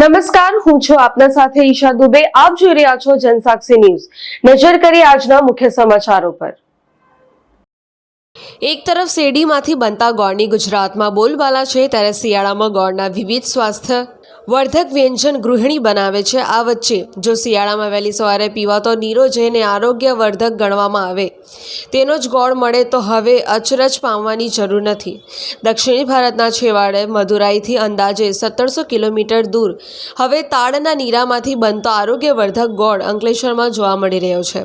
નમસ્કાર, હું છું આપના સાથે ઈશા દુબે. આપ જોઈ રહ્યા છો જનસાક્ષી ન્યૂઝ. નજર કરી આજના મુખ્ય સમાચારો પર. એક તરફ શેરડીમાંથી બનતા ગોળની ગુજરાતમાં બોલબાલા છે, ત્યારે શિયાળામાં ગોળના વિવિધ સ્વાસ્થ્ય વર્ધક વ્યંજન ગૃહિણી બનાવે છે. આ વચ્ચે જો શિયાળામાં વહેલી સવારે પીવાતો નીરો જઈને આરોગ્યવર્ધક ગણવામાં આવે, તેનો જ ગોળ મળે તો હવે અચરજ પામવાની જરૂર નથી. દક્ષિણ ભારતના છેવાડે મદુરાઈથી અંદાજે સત્તરસો કિલોમીટર દૂર, હવે તાડના નીરામાંથી બનતો આરોગ્યવર્ધક ગોળ અંકલેશ્વરમાં જોવા મળી રહ્યો છે.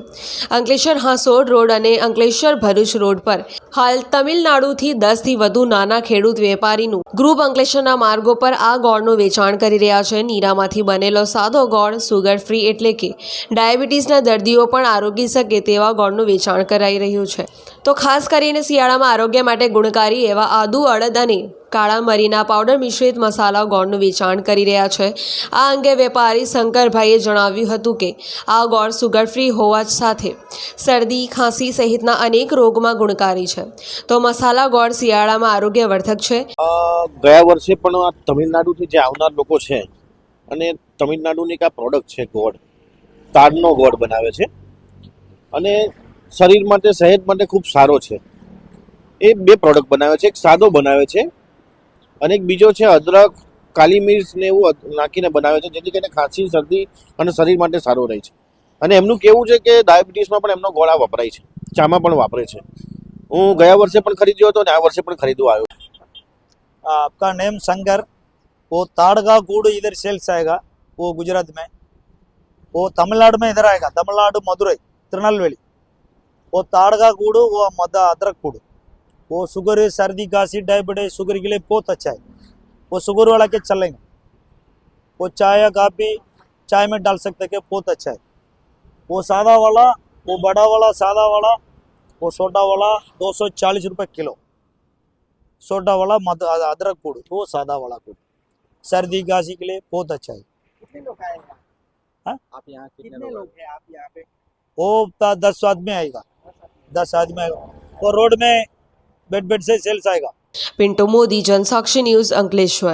અંકલેશ્વર હાંસોડ રોડ અને અંકલેશ્વર ભરૂચ રોડ પર હાલ તમિલનાડુથી દસથી વધુ નાના ખેડૂત વેપારીનું ગ્રુપ અંકલેશ્વરના માર્ગો પર આ ગોળનું વેચાણ કરી રહ્યા છે. નીરામાંથી બનેલો સાદો ગોળ સુગર ફ્રી એટલે કે ડાયાબિટીસના દર્દીઓ પણ આરોગી શકે તેવા ગોળનું વેચાણ કરાઈ રહ્યું છે. તો ખાસ કરીને શિયાળામાં આરોગ્ય માટે ગુણકારી એવા આદુ, અડદ અને કાળા મરીના પાવડર મિશ્રિત મસાલા ગોળનું વેચાણ કરી રહ્યા છે. આ અંગે વેપારી શંકરભાઈએ જણાવ્યું હતું કે, આ ગોળ સુગર ફ્રી હોવા સાથે શરદી, ખાંસી સહિતના અનેક રોગમાં ગુણકારી છે. તો મસાલા ગોળ શિયાળામાં આરોગ્યવર્ધક છે. ગયા વર્ષે પણ આ તમિલનાડુથી જે આવનાર લોકો છે, અને તમિલનાડુની એક આ પ્રોડક્ટ છે ગોળ, તાડનો ગોળ બનાવે છે. અને શરીર માટે સહેજ માટે ખૂબ સારો છે. એ બે પ્રોડક્ટ બનાવે છે. એક સાદો બનાવે છે અને એક બીજો છે અદરક કાલી મિર્ચ ને એવું અદ- નાખીને બનાવે છે જેથી કરીને ખાંસી શરદી અને શરીર માટે સારો રહે છે અને એમનું કેવું છે કે ડાયાબિટીસમાં પણ એમનો ગોળા વપરાય છે ચામાં પણ વાપરે છે હું ગયા વર્ષે પણ ખરીદ્યો હતો અને આ વર્ષે પણ ખરીદવા આવ્યો आपका नेम शंकर वो ताड़ का गुड़ इधर सेल्स आएगा वो गुजरात में वो तमिलनाडु में इधर आएगा तमिलनाडु मदुरई तिरुनेलवेली वो ताड़ का गुड़ वो मद अदरक गुड़ वो शुगर सर्दी खांसी डायबिटीज़ शुगर के लिए बहुत अच्छा है। वो शुगर वाला के चलेंगे। वो चाय या काफ़ी चाय में डाल सकते हैं बहुत अच्छा है। वो सादा वाला वो बड़ा वाला सादा वाला वो छोटा वाला दो सौ चालीस रुपये किलो। सोडा वाला मद अदरक गुड़ वो सादा वाला गुड़। सर्दी खांसी के लिए बहुत अच्छा है। कितने लोग आएगा? हाँ? आप यहाँ कितने लोग हैं आप यहाँ पे? वो दस आदमी आएगा। दस आदमी आएगा। वो रोड में बेड बेड से सेल्स आएगा पिंटो मोदी जनसाक्षी न्यूज अंकलेश्वर